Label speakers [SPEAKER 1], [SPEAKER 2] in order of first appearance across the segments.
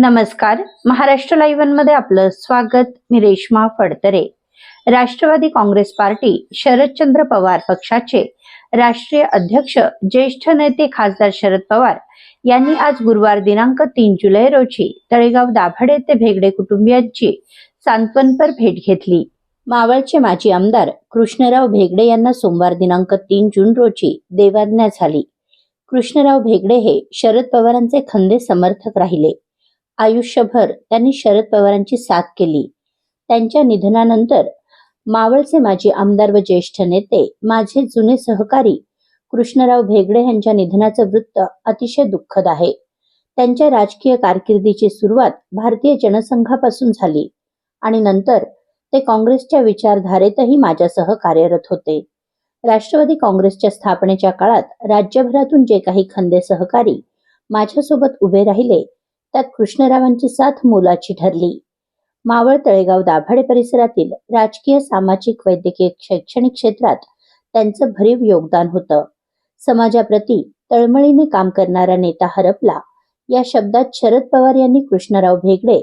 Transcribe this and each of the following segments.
[SPEAKER 1] नमस्कार. महाराष्ट्र लाईव्हमध्ये आपलं स्वागत. मी रेश्मा फडतरे. राष्ट्रवादी काँग्रेस पार्टी शरदचंद्र पवार पक्षाचे राष्ट्रीय अध्यक्ष ज्येष्ठ नेते खासदार शरद पवार यांनी आज गुरुवार दिनांक तीन जुलै रोजी तळेगाव दाभाडे ते भेगडे कुटुंबियांची सांत्वनपर भेट घेतली. मावळचे माजी आमदार कृष्णराव भेगडे यांना सोमवार दिनांक तीन जून रोजी देवाज्ञा झाली. कृष्णराव भेगडे हे शरद पवारांचे खंदे समर्थक राहिले. आयुष्यभर त्यांनी शरद पवारांची साथ केली. त्यांच्या निधनानंतर मावळचे माजी आमदार व ज्येष्ठ नेते माझे जुने सहकारी कृष्णराव भेगडे यांच्या निधनाचं वृत्त अतिशय दुःखद आहे. त्यांच्या राजकीय कारकिर्दीची सुरुवात भारतीय जनसंघापासून झाली आणि नंतर ते काँग्रेसच्या विचारधारेतही माझ्यासह कार्यरत होते. राष्ट्रवादी काँग्रेसच्या स्थापनेच्या काळात राज्यभरातून जे काही खंदे सहकारी माझ्यासोबत उभे राहिले त्यात कृष्णरावांची साथ मोलाची ठरली. मावळ तळेगाव दाभाडे परिसरातील राजकीय सामाजिक वैद्यकीय शैक्षणिक क्षेत्रात त्यांचं भरीव योगदान होतं. समाजाप्रती तळमळीने काम करणारा नेता हरपला. या शब्दात शरद पवार यांनी कृष्णराव भेगडे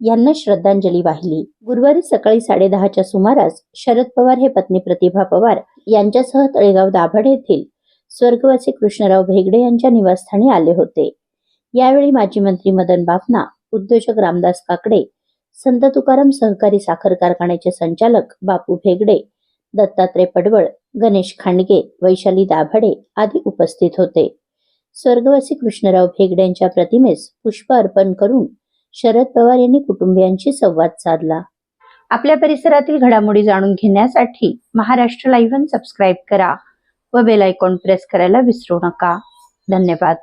[SPEAKER 1] यांना श्रद्धांजली वाहिली. गुरुवारी सकाळी साडेदहाच्या सुमारास शरद पवार हे पत्नी प्रतिभा पवार यांच्यासह तळेगाव दाभाडे येथील स्वर्गवासी कृष्णराव भेगडे यांच्या निवासस्थानी आले होते. यावेळी माजी मंत्री मदन बाफना उद्योजक रामदास काकडे संत तुकाराम सहकारी साखर कारखान्याचे संचालक बापू भेगडे दत्तात्रय पडवळ गणेश खांडगे वैशाली दाभाडे आदी उपस्थित होते. स्वर्गवासी कृष्णराव भेगडे यांच्या प्रतिमेस पुष्प अर्पण करून शरद पवार यांनी कुटुंबियांशी संवाद साधला. आपल्या परिसरातील घडामोडी जाणून घेण्यासाठी महाराष्ट्र लाईव्ह सबस्क्राईब करा व बेल आयकॉन प्रेस करायला विसरू नका. धन्यवाद.